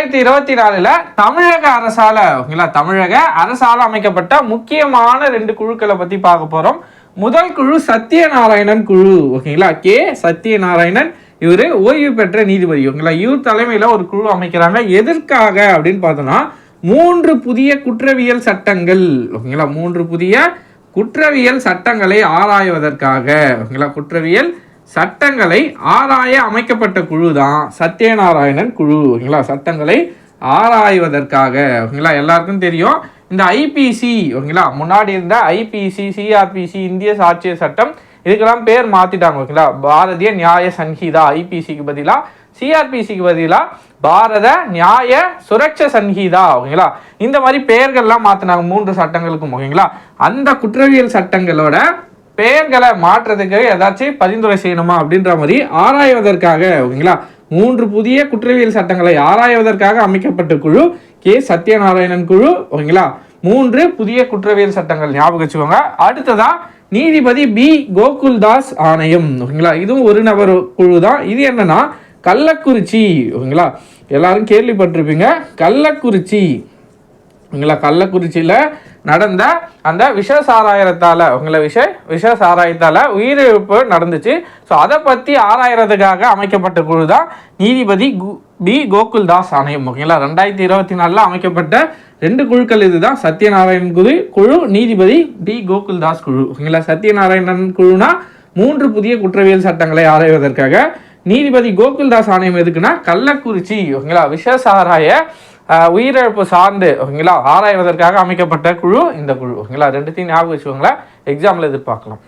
ரெண்டாயிரத்தி இருபத்தி நாலுல தமிழக அரசால ஓகேங்களா? தமிழக அரசால அமைக்கப்பட்ட முக்கியமான ரெண்டு குழுக்களை பத்தி பார்க்க போறோம். முதல் குழு சத்யநாராயணன் குழு ஓகேங்களா? கே. சத்யநாராயணன். இவரு ஓய்வு பெற்ற நீதிபதி ஓகேங்களா? இவர் தலைமையில ஒரு குழு அமைக்கிறாங்க. எதற்காக அப்படின்னு பார்த்தோம்னா மூன்று புதிய குற்றவியல் சட்டங்கள் ஓகேங்களா? மூன்று புதிய குற்றவியல் சட்டங்களை ஆராய்வதற்காக ஓகேங்களா? குற்றவியல் சட்டங்களை ஆராய அமைக்கப்பட்ட குழு தான் சத்யநாராயணன் குழு. ஓகேங்களா? சட்டங்களை ஆராய்வதற்காக. ஓகேங்களா? எல்லாருக்கும் தெரியும். இந்த ஐபிசி ஓகேங்களா? முன்னாடி இருந்த ஐபிசி சிஆர்பிசி இந்திய சாட்சிய சட்டம் இதுக்கெல்லாம் பேர் மாத்திட்டாங்க. ஓகேங்களா? பாரதிய நியாய சன்ஹிதா ஐபிசிக்கு பதிலாக சிஆர்பிசிக்கு பதிலாக பாரத நியாய சுரட்ச சன்ஹிதா ஓகேங்களா? இந்த மாதிரி பெயர்கள்லாம் மாத்தினாங்க மூன்று சட்டங்களுக்கும். ஓகேங்களா? அந்த குற்றவியல் சட்டங்களோட பெயர்களை மாற்றுறதுக்கு ஏதாச்சும் பரிந்துரை செய்யணுமா அப்படின்ற மாதிரி ஆராய்வதற்காக ஓகேங்களா? மூன்று புதிய குற்றவியல் சட்டங்களை ஆராய்வதற்காக அமைக்கப்பட்ட குழு கே. சத்யநாராயணன் குழு ஓகேங்களா? மூன்று புதிய குற்றவியல் சட்டங்கள் ஞாபகம் வச்சுக்கோங்க. அடுத்ததா நீதிபதி பி. கோகுல்தாஸ் ஆணையம் ஓகேங்களா? இதுவும் ஒரு நபர் குழு தான். இது என்னன்னா கள்ளக்குறிச்சி ஓகேங்களா? எல்லாரும் கேள்விப்பட்டிருப்பீங்க. கள்ளக்குறிச்சி. உங்களை கள்ளக்குறிச்சியில் நடந்த அந்த விஷ சாராயத்தால் உங்களை விஷ விஷ சாராயத்தால் உயிரிழப்பு நடந்துச்சு. ஸோ அதை பற்றி ஆராயறதுக்காக அமைக்கப்பட்ட குழு தான் நீதிபதி கு பி. கோகுல்தாஸ் ஆணையம். ஓகேங்களா? ரெண்டாயிரத்தி இருபத்தி நாலில் அமைக்கப்பட்ட ரெண்டு குழுக்கள் இதுதான். சத்யநாராயணன் குழு குழு நீதிபதி டி கோகுல்தாஸ் குழு. ஓகேங்களா? சத்யநாராயணன் குழுனா மூன்று புதிய குற்றவியல் சட்டங்களை ஆராய்வதற்காக நீதிபதி கோகுல்தாஸ் ஆணையம் எதுக்குன்னா கள்ளக்குறிச்சி. ஓகேங்களா? விஷ சாராய உயிரிழப்பு சார்ந்து ஓகேங்களா? ஆராய்வதற்காக அமைக்கப்பட்ட குழு இந்த குழு. ஓகேங்களா? ரெண்டுத்தையும் ஞாபகம் வச்சுக்கோங்களேன். எக்ஸாமில் எதிர்பார்க்கலாம்.